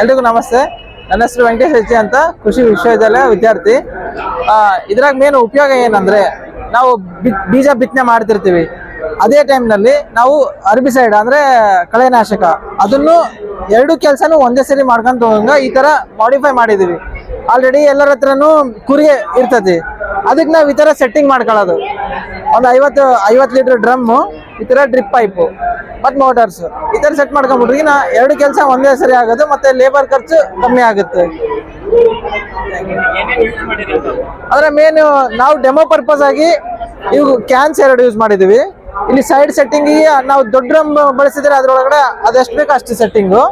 ಎಲ್ರಿಗೂ ನಮಸ್ತೆ. ನನ್ನ ಹೆಸರು ವೆಂಕಟೇಶ್ ಹೆಜ್ಜೆ ಅಂತ, ಕೃಷಿ ವಿಶ್ವವಿದ್ಯಾಲಯ ವಿದ್ಯಾರ್ಥಿ. ಇದ್ರಾಗ ಮೇನ್ ಉಪಯೋಗ ಏನಂದ್ರೆ, ನಾವು ಬೀಜ ಬಿತ್ತನೆ ಮಾಡ್ತಿರ್ತೀವಿ. ಅದೇ ಟೈಮ್ನಲ್ಲಿ ನಾವು ಅರ್ಬಿಸೈಡ್ ಅಂದ್ರೆ ಕಳೆನಾಶಕ. ಅದನ್ನು ಎರಡು ಕೆಲಸನೂ ಒಂದೇ ಸರಿ ಮಾಡ್ಕೊಂತ ಹೋಗಂಗ ಈ ತರ ಮಾಡಿಫೈ ಮಾಡಿದೀವಿ. ಆಲ್ರೆಡಿ ಎಲ್ಲರ ಹತ್ರನೂ ಕುರಿಗೆ ಇರ್ತತಿ. ಅದಕ್ಕೆ ನಾವು ಈ ತರ ಸೆಟ್ಟಿಂಗ್ ಮಾಡ್ಕೊಳ್ಳೋದು. ಒಂದು ಐವತ್ತು ಐವತ್ತು ಲೀಟರ್ ಡ್ರಮ್ಮು ಈ ತರ ಡ್ರಿಪ್ ಪೈಪು ಮತ್ತು ಮೋಟಾರ್ಸ್ ಈ ತರ ಸೆಟ್ ಮಾಡ್ಕೊಂಡ್ಬಿಟ್ರಿ ನಾ ಎರಡು ಕೆಲಸ ಒಂದೇ ಸರಿ ಆಗೋದು, ಮತ್ತೆ ಲೇಬರ್ ಖರ್ಚು ಕಮ್ಮಿ ಆಗುತ್ತೆ. ಅದರ ಮೇನ್ ನಾವು ಡೆಮೋ ಪರ್ಪಸ್ ಆಗಿ ಇವು ಕ್ಯಾನ್ಸ್ ಎರಡು ಯೂಸ್ ಮಾಡಿದೀವಿ. ಇಲ್ಲಿ ಸೈಡ್ ಸೆಟ್ಟಿಂಗ್ ನಾವು ದೊಡ್ಡ ಡ್ರಮ್ ಬಳಸಿದ್ರೆ ಅದ್ರೊಳಗಡೆ ಅದೆಷ್ಟು ಬೇಕು ಅಷ್ಟು ಸೆಟ್ಟಿಂಗು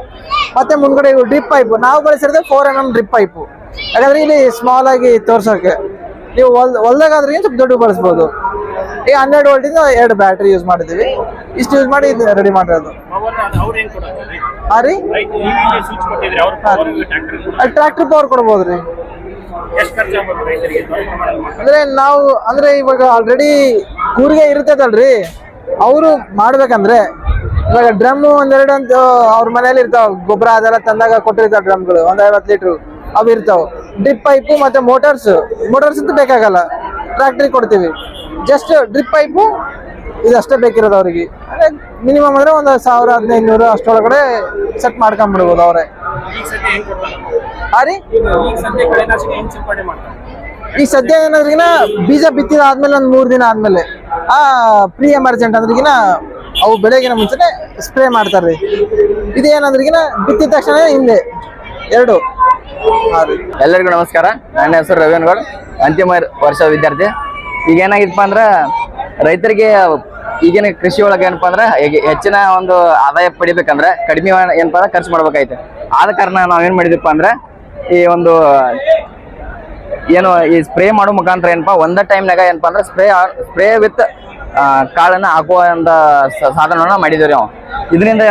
ಮತ್ತೆ ಮುಂದ್ಗಡೆ ಇವು ಡ್ರಿಪ್ ಪೈಪ್ ನಾವು ಬಳಸಿರೋದು four M M drip pipe ಯಾಕಂದ್ರೆ ಇಲ್ಲಿ ಸ್ಮಾಲ್ ಆಗಿ ತೋರ್ಸೋಕೆ. ನೀವು ಹೊಲ್ ಹೊಲ್ದಾಗಾದ್ರೆ ಸ್ವಲ್ಪ ದೊಡ್ಡ ಬಳಸ್ಬೋದು. ಈಗ ಹನ್ನೆರಡು ಇಂದ ಎರಡು ಬ್ಯಾಟ್ರಿ ಯೂಸ್ ಮಾಡಿದೀವಿ ಇಷ್ಟು ಯೂಸ್ ಮಾಡಿ ರೆಡಿ ಮಾಡಿರೋದು. ಹಾ. ರೀ ಟ್ರ್ಯಾಕ್ಟರ್ ಪವರ್ ಕೊಡ್ಬೋದು ರೀ. ಅಂದ್ರೆ ನಾವು ಅಂದ್ರೆ ಇವಾಗ ಆಲ್ರೆಡಿ ಕೂರಿಗೆ ಇರ್ತದಲ್ರಿ. ಅವರು ಮಾಡ್ಬೇಕಂದ್ರೆ ಇವಾಗ ಡ್ರಮ್ ಒಂದೆರಡು ಅಂತ ಅವ್ರ ಮನೇಲಿ ಇರ್ತಾವ. ಗೊಬ್ಬರ ಅದೆಲ್ಲ ತಂದಾಗ ಕೊಟ್ಟಿರ್ತಾವ ಡ್ರಮ್ಗಳು ಒಂದ್ ಐವತ್ತು ಲೀಟ್ರ್ ಅವು. ಇರ್ತಾವ. ಡ್ರಿಪ್ ಪೈಪು ಮತ್ತೆ ಮೋಟರ್ಸ್ ಮೋಟರ್ಸ್ ಅಂತ ಬೇಕಾಗಲ್ಲ. ಟ್ರ್ಯಾಕ್ಟ್ರಿಗೆ ಕೊಡ್ತೀವಿ. ಜಸ್ಟ್ ಡ್ರಿಪ್ ಪೈಪು ಇದಷ್ಟೇ ಬೇಕಿರೋದು ಅವ್ರಿಗೆ. ಮಿನಿಮಮ್ ಅಂದರೆ ಒಂದು ಸಾವಿರ ಹದಿನೈದು ನೂರು ಅಷ್ಟೊಳಗಡೆ ಸೆಟ್ ಮಾಡ್ಕೊಂಡ್ಬಿಡ್ಬೋದು ಅವರೇ. ಆ ರೀ? ಈಗ ಸದ್ಯ ಏನಾದ್ರಿಗಿನ ಬೀಜ ಬಿತ್ತಿದ ಆದ್ಮೇಲೆ ಒಂದು ಮೂರು ದಿನ ಆದ್ಮೇಲೆ ಆ ಪ್ರೀ ಎಮರ್ಜೆಂಟ್ ಅಂದ್ರಿಗಿನ ಅವು ಬೆಳಗಿನ ಮುಂಚೆನೆ ಸ್ಪ್ರೇ ಮಾಡ್ತಾರೆ ರೀ ಇದೇನಂದ್ರಿಗಿನ ಬಿತ್ತಿದ ತಕ್ಷಣ ಹಿಂದೆ ಎರಡು. ಹಾ ಎಲ್ಲರಿಗೂ ನಮಸ್ಕಾರ. ನನ್ನ ಹೆಸರು ರವೀನ್ಗೌಡ್ ಅಂತಿಮ ವರ್ಷ ವಿದ್ಯಾರ್ಥಿ. ಈಗ ಏನಾಗಿತ್ತಪ್ಪ ಅಂದ್ರೆ, ರೈತರಿಗೆ ಈಗಿನ ಕೃಷಿ ಒಳಗೆ ಏನಪ್ಪ ಅಂದ್ರೆ ಹೆಚ್ಚಿನ ಒಂದು ಆದಾಯ ಪಡಿಬೇಕಂದ್ರೆ ಕಡಿಮೆ ಏನಪ್ಪ ಅಂದ್ರೆ ಖರ್ಚು ಮಾಡ್ಬೇಕಾಯ್ತು. ಆದ ಕಾರಣ ನಾವೇನ್ ಮಾಡಿದಪ್ಪ ಅಂದ್ರೆ, ಈ ಒಂದು ಏನು ಈ ಸ್ಪ್ರೇ ಮಾಡೋ ಮುಖಾಂತರ ಏನಪ್ಪಾ, ಒಂದ ಟೈಮ್ನಾಗ ಏನಪ್ಪಾ ಅಂದ್ರೆ ಸ್ಪ್ರೇ ಸ್ಪ್ರೇ ವಿತ್ ಕಾಳನ್ನ ಒಂದು ಸಾಧನವನ್ನ ಮಾಡಿದೇವ್ರಿ ನಾವು ಇದರಿಂದ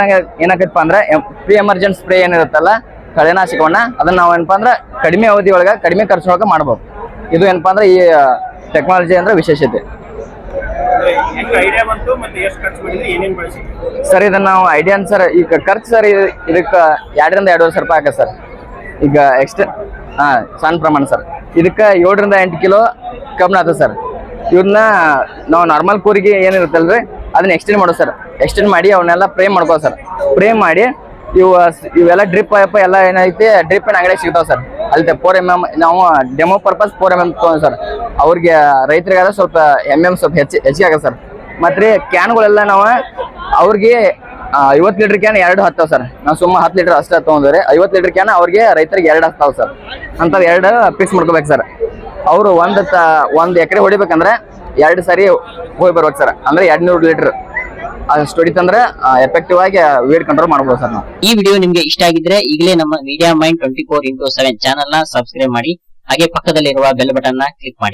ಏನಾಗತ್ತಪ್ಪ ಅಂದ್ರೆ ಪ್ರೀ ಎಮರ್ಜೆಂಟ್ ಸ್ಪ್ರೇ ಏನಿರುತ್ತಲ್ಲ ಕಳೆನಾಶಕವನ್ನ ಅದನ್ನ ನಾವು ಏನಪ್ಪಾ ಅಂದ್ರೆ ಕಡಿಮೆ ಅವಧಿ ಒಳಗೆ ಕಡಿಮೆ ಖರ್ಚಿನೊಳಗೆ ಮಾಡಬಹುದು ಇದು ಏನಪ್ಪಾ ಅಂದ್ರೆ ಈ ಟೆಕ್ನಾಲಜಿ ಅಂದ್ರೆ ವಿಶೇಷತೆ. ಸರ್ ಇದನ್ನ ನಾವು ಐಡಿಯಾ ಸರ್ ಈಗ ಖರ್ಚು ಸರ್ ಇದಕ್ಕೆ ಎರಡರಿಂದ ಎರಡೂವರೆ ಸಾವಿರ ರೂಪಾಯಿ ಆಗ ಸರ್. ಈಗ ಎಕ್ಸ್ಟ ಹಾ ಸಣ್ಣ ಪ್ರಮಾಣ ಸರ್. ಇದಕ್ಕೆ ಏಳರಿಂದ ಎಂಟು ಕಿಲೋ ಕಬ್ಬಿಣ ಆತದೆ ಸರ್. ಇವನ್ನ ನಾವು ನಾರ್ಮಲ್ ಕೂರಿಗೆ ಏನಿರುತ್ತಲ್ರಿ ಅದನ್ನ ಎಕ್ಸ್ಟೆಂಡ್ ಮಾಡೋ ಸರ್. ಎಕ್ಸ್ಟೆಂಡ್ ಮಾಡಿ ಅವನ್ನೆಲ್ಲ ಪ್ರೇಮ್ ಮಾಡ್ಕೋ ಸರ್. ಪ್ರೇಮ್ ಮಾಡಿ ಇವು ಇವೆಲ್ಲ ಡ್ರಿಪ್ ಪೈಪ್ ಎಲ್ಲ ಏನೈತಿ ಡ್ರಿಪ್ ಏನ್ ಅಂಗಡಿ ಸಿಗ್ತಾವ ಸರ್. ಅಲ್ಲಿ ಫೋರ್ ಎಂ ಎಂ ನಾವು demo purpose four M M ತೊಗೊಂಡು ಸರ್. ಅವ್ರಿಗೆ ರೈತರಿಗಾದ್ರೆ ಸ್ವಲ್ಪ ಎಂ ಎಂ ಸ್ವಲ್ಪ ಹೆಚ್ಚು, ಹೆಚ್ಚಿಗೆ ಆಗತ್ತೆ ಸರ್. ಮತ್ತೆ ಕ್ಯಾನ್ಗಳೆಲ್ಲ ನಾವು ಅವ್ರಿಗೆ ಐವತ್ತು ಲೀಟರ್ ಕ್ಯಾನ್ ಎರಡು ಹತ್ತಾವ ಸರ್. ನಾವು ಸುಮ್ಮ ಹತ್ತು ಲೀಟರ್ ಅಷ್ಟೇ ತೊಗೊಂಡ್ರೆ ಐವತ್ತು ಲೀಟರ್ ಕ್ಯಾನ್ ಅವ್ರಿಗೆ ರೈತರಿಗೆ ಎರಡು ಹತ್ತಾವ ಸರ್. ಅಂಥದ್ದು ಎರಡು ಫಿಕ್ಸ್ ಮಾಡ್ಕೋಬೇಕು ಸರ್. ಅವರು ಒಂದು ತ, ಒಂದು ಎಕರೆ ಹೊಡಿಬೇಕಂದ್ರೆ ಎರಡು ಸಾರಿ ಹೋಗಿ ಬರ್ಬೇಕು ಸರ್. ಅಂದ್ರೆ ಎರಡು ನೂರು ಲೀಟರ್. ಅಷ್ಟು ಹೊಡಿತಂದ್ರೆ ಎಫೆಕ್ಟಿವ್ ಆಗಿ ವೇಟ್ ಕಂಟ್ರೋಲ್ ಮಾಡಬಹುದು ಸರ್ ನಾವು. ಈ ವಿಡಿಯೋ ನಿಮ್ಗೆ ಇಷ್ಟ ಆಗಿದ್ರೆ ಈಗಲೇ ನಮ್ಮ media mind twenty four into seven ಚಾನಲ್ನ ಸಬ್ಸ್ಕ್ರೈಬ್ ಮಾಡಿ, ಹಾಗೆ ಪಕ್ಕದಲ್ಲಿರುವ ಬೆಲ್ ಬಟನ್ನ ಕ್ಲಿಕ್ ಮಾಡಿ.